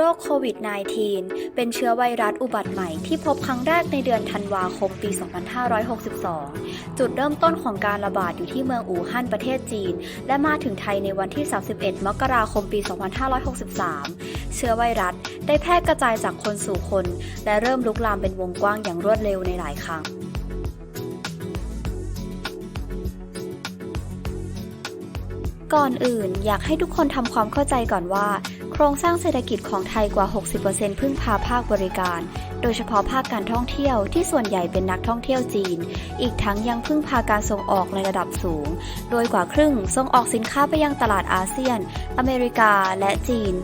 โรคโควิด -19 เป็นเชื้อไวรัสอุบัติใหม่ที่พบครั้งแรกในเดือนธันวาคมปี 2562 จุดเริ่มต้นของการระบาดอยู่ที่เมืองอู่ฮั่นประเทศจีน และมาถึงไทยในวันที่ 31 มกราคมปี 2563 เชื้อไวรัสได้แพร่กระจายจากคนสู่คน และเริ่มลุกลามเป็นวงกว้างอย่างรวดเร็วในหลายครั้ง ก่อนอื่นอยากให้ทุกคนทำความเข้าใจก่อนว่า โครงสร้างเศรษฐกิจของไทยกว่า 60%พึ่งพาภาคบริการ โดยเฉพาะภาคการท่องเที่ยวที่ส่วนใหญ่เป็นนักท่องเที่ยวจีน อีกทั้งยังพึ่งพาการส่งออกในระดับสูง โดยกว่าครึ่งส่งออกสินค้าไปยังตลาดอาเซียน อเมริกาและจีน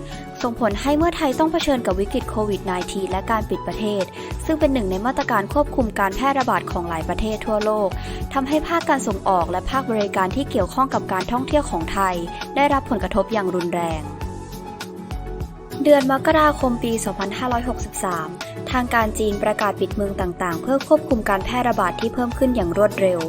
ส่งผลให้เมื่อไทยต้องเผชิญกับวิกฤตโควิด -19 และการปิดประเทศ ซึ่งเป็นหนึ่งในมาตรการควบคุมการแพร่ระบาดของหลายประเทศทั่วโลกทำให้ภาคการส่งออกและภาคบริการที่เกี่ยวข้องกับการท่องเที่ยวของไทย ได้รับผลกระทบอย่างรุนแรง เดือนมกราคมปี 2563ทางการจีนประกาศปิดเมืองต่างๆ เพื่อควบคุมการแพร่ระบาดที่เพิ่มขึ้นอย่างรวดเร็ว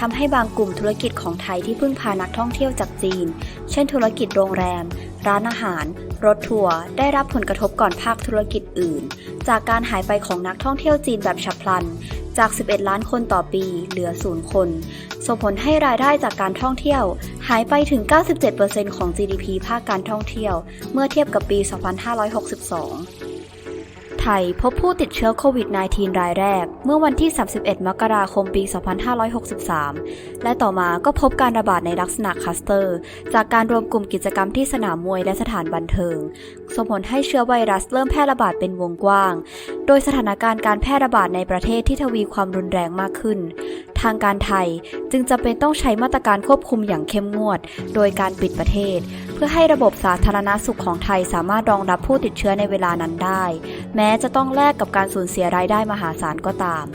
ทำให้บางกลุ่มธุรกิจของไทยที่พึ่งพานักท่องเที่ยวจากจีน เช่นธุรกิจโรงแรม ร้านอาหาร รถทัวร์ได้รับผลกระทบก่อนภาคธุรกิจอื่น จากการหายไปของนักท่องเที่ยวจีนแบบฉับพลัน จาก 11 ล้านคนต่อปี เหลือศูนย์คน ส่งผลให้รายได้จากการท่องเที่ยว หายไปถึง 97%ของ GDP ภาคการท่องเที่ยว เมื่อเทียบกับปี 2562 ไทยพบผู้ติดเชื้อโควิด -19 รายแรก เมื่อวันที่ 31 มกราคมปี 2563 และต่อมาก็พบการระบาดในลักษณะคลัสเตอร์ จากการรวมกลุ่มกิจกรรมที่สนามมวยและสถานบันเทิง ส่งผลให้เชื้อไวรัสเริ่มแพร่ระบาดเป็นวงกว้าง โดยสถานการณ์การแพร่ระบาดในประเทศที่ทวีความรุนแรงมากขึ้น ทางการไทยจึงจำเป็นต้องใช้มาตรการควบคุมอย่างเข้มงวด โดยการปิดประเทศ เพื่อให้ระบบสาธารณสุขของไทยสามารถรองรับผู้ติดเชื้อในเวลานั้นได้ แม้จะต้องแลกกับการสูญเสียรายได้มหาศาลก็ตาม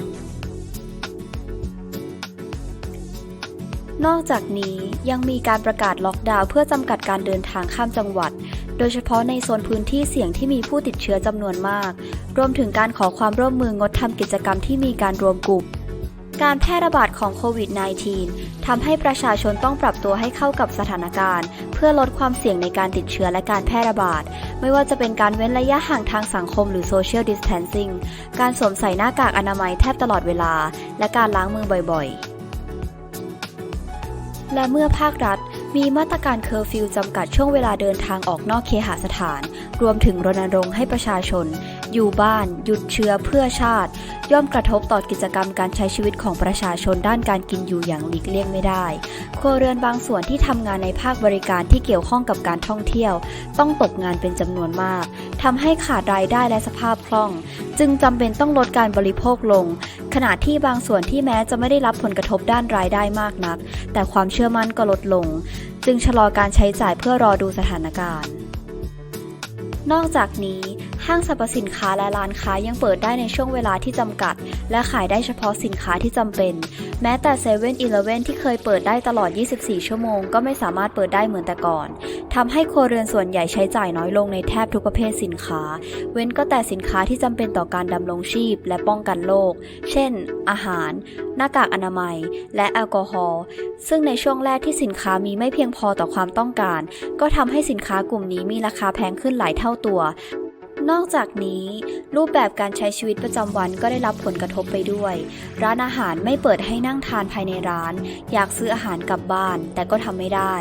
นอกจากนี้ยังมีการประกาศล็อกดาวน์เพื่อจำกัดการเดินทางข้ามจังหวัด โดยเฉพาะในโซนพื้นที่เสี่ยงที่มีผู้ติดเชื้อจำนวนมาก รวมถึงการขอความร่วมมืองดทำกิจกรรมที่มีการรวมกลุ่ม การแพร่ระบาดของโควิด -19 ทำให้ประชาชนต้องปรับตัวให้เข้ากับสถานการณ์ เพื่อลดความเสี่ยงในการติดเชื้อและการแพร่ระบาด ไม่ว่าจะเป็นการเว้นระยะห่างทางสังคมหรือ social distancing การสวมใส่หน้ากากอนามัยแทบตลอดเวลา และการล้างมือบ่อยๆ และเมื่อภาครัฐมีมาตรการเคอร์ฟิวจำกัดช่วงเวลาเดินทางออกนอกเคหสถาน รวมถึงรณรงค์ให้ประชาชน อยู่บ้าน หยุดเชื้อเพื่อชาติ ย่อมกระทบต่อกิจกรรมการใช้ชีวิตของประชาชนด้านการกินอยู่อย่างหลีกเลี่ยงไม่ได้ครัวเรือนบางส่วนที่ทำงานในภาคบริการที่เกี่ยวข้องกับการท่องเที่ยว ต้องตกงานเป็นจำนวนมากทำให้ขาดรายได้และสภาพคล่อง จึงจำเป็นต้องลดการบริโภคลง ขณะที่บางส่วนที่แม้จะไม่ได้รับผลกระทบด้านรายได้มากนัก แต่ความเชื่อมั่นก็ลดลง จึงชะลอการใช้จ่ายเพื่อรอดูสถานการณ์นอกจากนี้ ห้างสรรพสินค้าและร้านค้ายังเปิดได้ในช่วงเวลาที่จำกัด และขายได้เฉพาะสินค้าที่จำเป็น แม้แต่7 e เ e ่ e อที่เคยเปิดได้ตลอด 24 ชั่วโมง ก็ไม่สามารถเปิดได้เหมือนแต่ก่อนทำให้ครัวเรือนส่วนใหญ่ใช้จ่ายน้อยลงในแทบทุกประเภทสินค้า เว้นก็แต่สินค้าที่จำเป็นต่อการดำรงชีพ และป้องกันโรคเช่น อาหาร หน้ากากอนามัย และแอลกอฮอล์ซึ่งในช่วงแรกที่สินค้ามีไม่เพียงพอต่อความต้องการ ก็ทำให้สินค้ากลุ่มนี้มีราคาแพงขึ้นหลายเท่าตัว นอกจากนี้ รูปแบบการใช้ชีวิตประจำวันก็ได้รับผลกระทบไปด้วย ร้านอาหารไม่เปิดให้นั่งทานภายในร้าน อยากซื้ออาหารกลับบ้าน แต่ก็ทำไม่ได้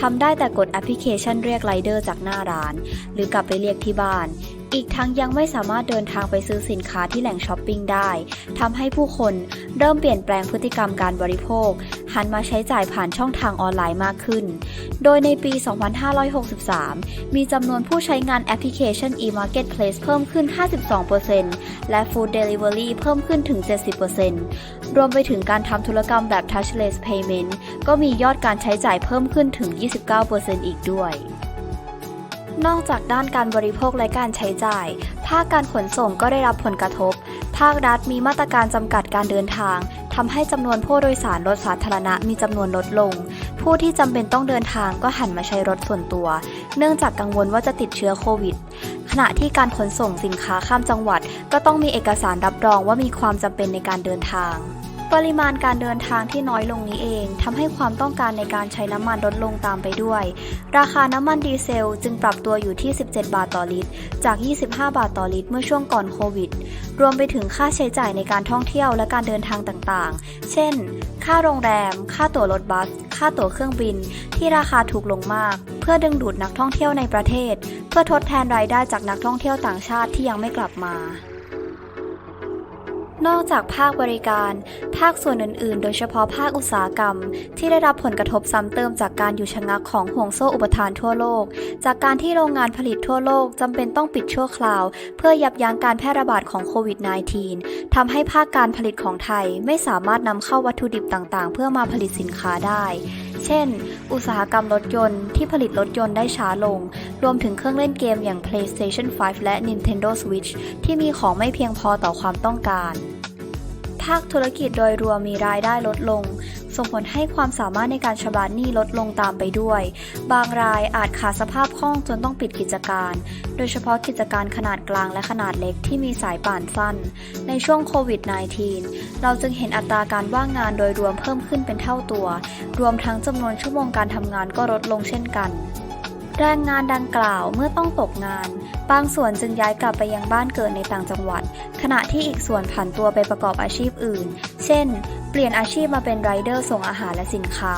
ทำได้แต่กดแอปพลิเคชันเรียกไรเดอร์จากหน้าร้าน หรือกลับไปเรียกที่บ้าน อีกทั้งยังไม่สามารถเดินทางไปซื้อสินค้าที่แหล่งช้อปปิ้งได้ทำให้ผู้คนเริ่มเปลี่ยนแปลงพฤติกรรมการบริโภค หันมาใช้จ่ายผ่านช่องทางออนไลน์มากขึ้น โดยในปี 2563 มีจำนวนผู้ใช้งานแอปพลิเคชัน e-marketplace เพิ่มขึ้น 52%และ food delivery เพิ่มขึ้นถึง 70%รวมไปถึงการทำธุรกรรมแบบ touchless payment ก็มียอดการใช้จ่ายเพิ่มขึ้นถึง 29%อีกด้วย นอกจากด้านการบริโภคและการใช้จ่าย ภาคการขนส่งก็ได้รับผลกระทบ ภาครัฐมีมาตรการจำกัดการเดินทางทำให้จำนวนผู้โดยสารรถสาธารณะมีจำนวนลดลง ผู้ที่จำเป็นต้องเดินทางก็หันมาใช้รถส่วนตัว เนื่องจากกังวลว่าจะติดเชื้อโควิด ขณะที่การขนส่งสินค้าข้ามจังหวัด ก็ต้องมีเอกสารรับรองว่ามีความจำเป็นในการเดินทาง ปริมาณการเดินทางที่น้อยลงนี้เองทำให้ความต้องการในการใช้น้ำมันลดลงตามไปด้วย ราคาน้ำมันดีเซลจึงปรับตัวอยู่ที่ 17 บาทต่อลิตร จาก 25 บาทต่อลิตร เมื่อช่วงก่อนโควิด รวมไปถึงค่าใช้จ่ายในการท่องเที่ยวและการเดินทางต่างๆ เช่น ค่าโรงแรม ค่าตั๋วรถบัส ค่าตั๋วเครื่องบิน ที่ราคาถูกลงมาก เพื่อดึงดูดนักท่องเที่ยวในประเทศ เพื่อทดแทนรายได้จากนักท่องเที่ยวต่างชาติที่ยังไม่กลับมา นอกจากภาคบริการ ภาคส่วนอื่น ๆ โดยเฉพาะภาคอุตสาหกรรม ที่ได้รับผลกระทบซ้ำเติมจากการอยู่ชะงักของห่วงโซ่อุปทานทั่วโลก จากการที่โรงงานผลิตทั่วโลกจำเป็นต้องปิดชั่วคราว เพื่อยับยั้งการแพร่ระบาดของโควิด -19 ทำให้ภาคการผลิตของไทยไม่สามารถนำเข้าวัตถุดิบต่าง ๆ เพื่อมาผลิตสินค้าได้ เช่น อุตสาหกรรมรถยนต์ที่ผลิตรถยนต์ได้ช้าลง รวมถึงเครื่องเล่นเกมอย่าง PlayStation 5 และ Nintendo Switch ที่มีของไม่เพียงพอต่อความต้องการ ภาคธุรกิจโดยรวมมีรายได้ลดลง ส่งผลให้ความสามารถในการชำระหนี้ลดลงตามไปด้วย บางรายอาจขาดสภาพคล่องจนต้องปิดกิจการ โดยเฉพาะกิจการขนาดกลางและขนาดเล็กที่มีสายป่านสั้น ในช่วงโควิด -19 เราจึงเห็นอัตราการว่างงานโดยรวมเพิ่มขึ้นเป็นเท่าตัว รวมทั้งจำนวนชั่วโมงการทำงานก็ลดลงเช่นกัน แรงงานดังกล่าวเมื่อต้องตกงาน บางส่วนจึงย้ายกลับไปยังบ้านเกิดในต่างจังหวัด ขณะที่อีกส่วนผันตัวไปประกอบอาชีพอื่น เช่น เปลี่ยนอาชีพมาเป็นไรเดอร์ส่งอาหารและสินค้า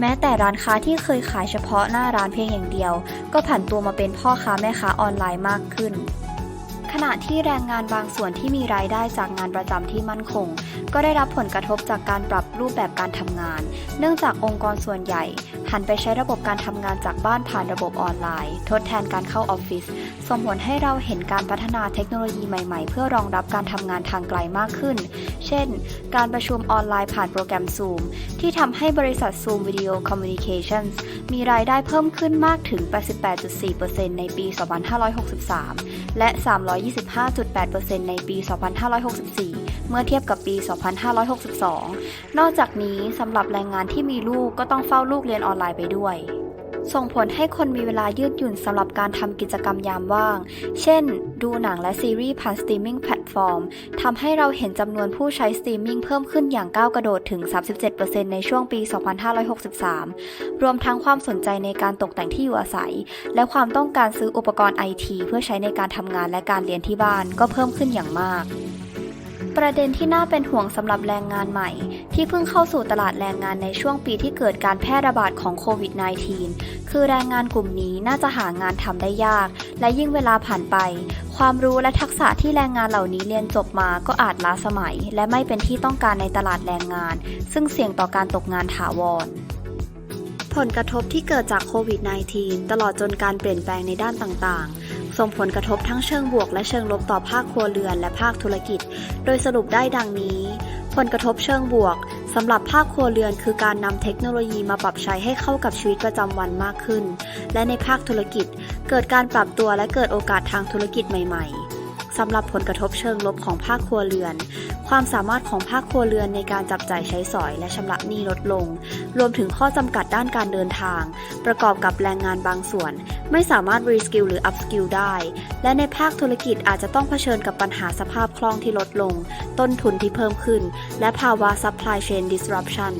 แม้แต่ร้านค้าที่เคยขายเฉพาะหน้าร้านเพียงอย่างเดียว ก็ผันตัวมาเป็นพ่อค้าแม่ค้าออนไลน์มากขึ้น ขณะที่แรงงานบางส่วนที่มีรายได้จากงานประจำที่มั่นคง ก็ได้รับผลกระทบจากการปรับรูปแบบการทำงาน เนื่องจากองค์กรส่วนใหญ่ หันไปใช้ระบบการทำงานจากบ้านผ่านระบบออนไลน์ ทดแทนการเข้าออฟฟิศส่งผลให้เราเห็นการพัฒนาเทคโนโลยีใหม่ๆ เพื่อรองรับการทำงานทางไกลมากขึ้น เช่น การประชุมออนไลน์ผ่านโปรแกรม Zoom ที่ทำให้บริษัท Zoom Video Communications มีรายได้เพิ่มขึ้นมากถึง 88.4%ในปี 2563 และ 325.8%ในปี 2564 เมื่อเทียบกับปี 2562 นอกจากนี้สำหรับแรงงานที่มีลูกก็ต้องเฝ้าลูกเรียนออนไลน์ไปด้วย ส่งผลให้คนมีเวลายืดหยุ่นสำหรับการทำกิจกรรมยามว่าง เช่น ดูหนังและซีรีส์ผ่านสตรีมมิ่งแพลตฟอร์มทำให้เราเห็นจำนวนผู้ใช้สตรีมมิ่งเพิ่มขึ้นอย่างก้าวกระโดดถึง 37%ในช่วงปี 2563 รวมทั้งความสนใจในการตกแต่งที่อยู่อาศัย และความต้องการซื้ออุปกรณ์ไอทีเพื่อใช้ในการทำงานและการเรียนที่บ้านก็เพิ่มขึ้นอย่างมาก ประเด็นที่น่าเป็นห่วงสำหรับแรงงานใหม่ ที่เพิ่งเข้าสู่ตลาดแรงงานในช่วงปีที่เกิดการแพร่ระบาดของโควิด -19 คือแรงงานกลุ่มนี้น่าจะหางานทำได้ยาก และยิ่งเวลาผ่านไป ความรู้และทักษะที่แรงงานเหล่านี้เรียนจบมาก็อาจล้าสมัย และไม่เป็นที่ต้องการในตลาดแรงงาน ซึ่งเสี่ยงต่อการตกงานถาวรผลกระทบที่เกิดจากโควิด -19 ตลอดจนการเปลี่ยนแปลงในด้านต่างๆ ส่งผลกระทบทั้งเชิงบวกและเชิงลบต่อภาคครัวเรือนและภาคธุรกิจ โดยสรุปได้ดังนี้ ผลกระทบเชิงบวกสำหรับภาคครัวเรือนคือการนำเทคโนโลยีมาปรับใช้ให้เข้ากับชีวิตประจำวันมากขึ้น และในภาคธุรกิจ เกิดการปรับตัวและเกิดโอกาสทางธุรกิจใหม่ ๆ สำหรับผลกระทบเชิงลบของภาคครัวเรือน ความสามารถของภาคครัวเรือนในการจับจ่ายใช้สอยและชำระหนี้ลดลง รวมถึงข้อจำกัดด้านการเดินทาง ประกอบกับแรงงานบางส่วน ไม่สามารถรีสกิลหรืออัพสกิลได้ และในภาคธุรกิจอาจจะต้องเผชิญกับปัญหาสภาพคล่องที่ลดลง ต้นทุนที่เพิ่มขึ้น และภาวะ supply chain disruption